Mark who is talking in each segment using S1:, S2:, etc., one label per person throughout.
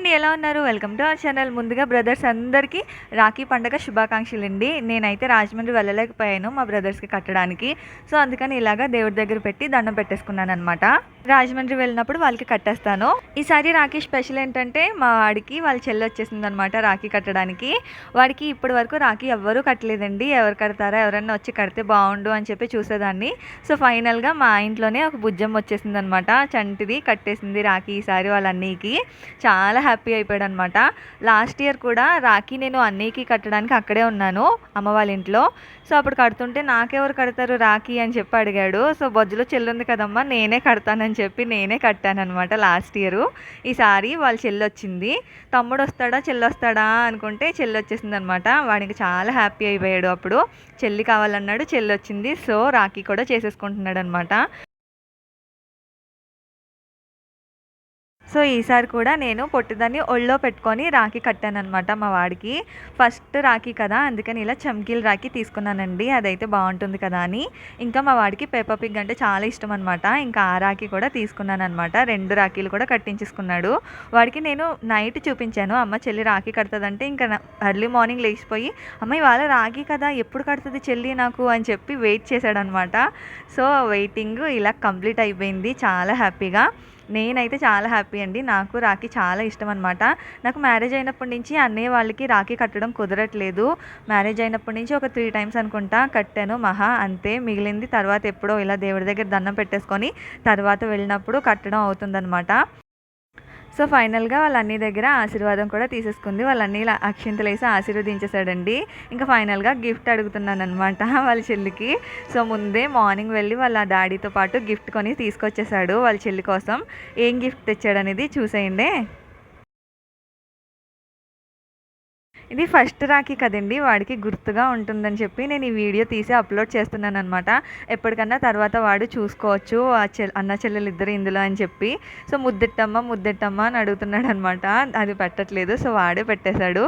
S1: అండి ఎలా ఉన్నారు? Welcome to our channel. ముందుగా బ్రదర్స్ అందరికీ రాఖీ పండగ శుభాకాంక్షలు అండి నేనైతే రాజమండ్రి వెళ్ళలేకపోయాను మా బ్రదర్స్కి కట్టడానికి. సో అందుకని ఇలాగా దేవుడి దగ్గర పెట్టి దండం పెట్టేసుకున్నాను అనమాట రాజమండ్రి వెళ్ళినప్పుడు వాళ్ళకి కట్టేస్తాను. ఈసారి రాఖీ స్పెషల్ ఏంటంటే మా వాడికి వాళ్ళ చెల్లి వచ్చేసింది అనమాట రాఖీ కట్టడానికి. వాడికి ఇప్పటి వరకు రాఖీ ఎవ్వరూ కట్టలేదండి. ఎవరు కడతారా ఎవరన్నా వచ్చి కడితే బాగుండు అని చెప్పి చూసేదాన్ని. సో ఫైనల్గా మా ఇంట్లోనే ఒక బుజ్జం వచ్చేసింది అనమాట చంటిది కట్టేసింది రాఖీ ఈసారి వాళ్ళ అన్నయ్యకి చాలా హ్యాపీ అయిపోయాడు అనమాట లాస్ట్ ఇయర్ కూడా రాఖీ నేను అన్నయ్యకి కట్టడానికి అక్కడే ఉన్నాను అమ్మ వాళ్ళ ఇంట్లో. సో అప్పుడు కడుతుంటే నాకెవరు కడతారు రాఖీ అని చెప్పి అడిగాడు. సో బొజ్జులో చెల్లుంది కదమ్మా నేనే కడతానని చెప్పి నేనే కట్టాను అనమాట లాస్ట్ ఇయర్. ఈసారి వాళ్ళ చెల్లి వచ్చింది. తమ్ముడు వస్తాడా చెల్లి వస్తాడా? అనుకుంటే చెల్లి వచ్చేసింది అనమాట వాడికి చాలా హ్యాపీ అయిపోయాడు అప్పుడు. చెల్లి కావాలన్నాడు చెల్లి వచ్చింది. సో రాఖీ కూడా చేసేసుకుంటున్నాడు అనమాట సో ఈసారి కూడా నేను పొట్టిదాన్ని ఒళ్ళో పెట్టుకొని రాఖీ కట్టానమాట మా వాడికి. ఫస్ట్ రాఖీ కదా అందుకని ఇలా చమ్కీలు రాఖీ తీసుకున్నానండి అదైతే బాగుంటుంది కదా అని. ఇంకా మా వాడికి పేపర్ పిగ్ అంటే చాలా ఇష్టం అనమాట ఇంకా ఆ రాఖీ కూడా తీసుకున్నాను అనమాట రెండు రాఖీలు కూడా కట్టించేసుకున్నాడు. వాడికి నేను నైట్ చూపించాను అమ్మ చెల్లి రాఖీ కడుతుందంటే ఇంకా ఎర్లీ మార్నింగ్ లేచిపోయి అమ్మ ఇవాళ రాఖీ కదా ఎప్పుడు కడుతుంది చెల్లి నాకు? అని చెప్పి వెయిట్ చేశాడనమాట సో వెయిటింగ్ ఇలా కంప్లీట్ అయిపోయింది చాలా హ్యాపీగా. నేనైతే చాలా హ్యాపీ అండి. నాకు రాఖీ చాలా ఇష్టం అనమాట నాకు మ్యారేజ్ అయినప్పటి నుంచి అన్నయ్య వాళ్ళకి రాఖీ కట్టడం కుదరట్లేదు. మ్యారేజ్ అయినప్పటి నుంచి ఒక త్రీ టైమ్స్ అనుకుంటా కట్టాను మహా అంతే. మిగిలింది తర్వాత ఎప్పుడో ఇలా దేవుడి దగ్గర దండం పెట్టేసుకొని తర్వాత వెళ్ళినప్పుడు కట్టడం అవుతుందన్నమాట. సో ఫైనల్గా వాళ్ళ అన్ని దగ్గర ఆశీర్వాదం కూడా తీసేసుకుంది. వాళ్ళ అన్ని ఇలా అక్షింతలు వేసి ఆశీర్వదించేశాడండి. ఇంకా ఫైనల్గా గిఫ్ట్ అడుగుతున్నాను అనమాట వాళ్ళ చెల్లికి. సో ముందే మార్నింగ్ వెళ్ళి వాళ్ళ డాడీతో పాటు గిఫ్ట్ కొని తీసుకొచ్చేసాడు వాళ్ళ చెల్లి కోసం. ఏం గిఫ్ట్ తెచ్చాడనేది చూసేయండి. ఇది ఫస్ట్ రాఖీ కదండి వాడికి గుర్తుగా ఉంటుందని చెప్పి నేను ఈ వీడియో తీసి అప్లోడ్ చేస్తున్నాను అనమాట ఎప్పటికన్నా తర్వాత వాడు చూసుకోవచ్చు ఆ చెల్ అన్న చెల్లెలు ఇద్దరు ఇందులో అని చెప్పి. సో ముద్దెట్టమ్మ ముద్దెట్టమ్మ అని అడుగుతున్నాడు అనమాట అది పెట్టట్లేదు సో వాడే పెట్టేశాడు.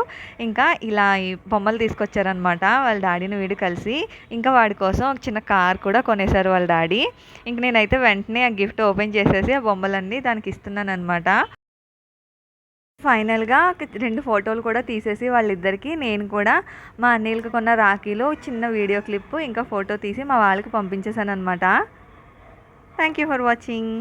S1: ఇంకా ఇలా ఈ బొమ్మలు తీసుకొచ్చారనమాట వాళ్ళ డాడీని వీడు కలిసి. ఇంకా వాడి కోసం ఒక చిన్న కార్ కూడా కొనేశారు వాళ్ళ డాడీ. ఇంక నేనైతే వెంటనే ఆ గిఫ్ట్ ఓపెన్ చేసేసి ఆ బొమ్మలన్నీ దానికి ఇస్తున్నాను అనమాట ఫైనల్గా రెండు ఫోటోలు కూడా తీసేసి వాళ్ళిద్దరికి నేను కూడా మా అన్నయ్యలకు కొన్న రాఖీలో చిన్న వీడియో క్లిప్ ఇంకా ఫోటో తీసి మా వాళ్ళకి పంపించేశాను అనమాట థ్యాంక్ యూ ఫర్ వాచింగ్.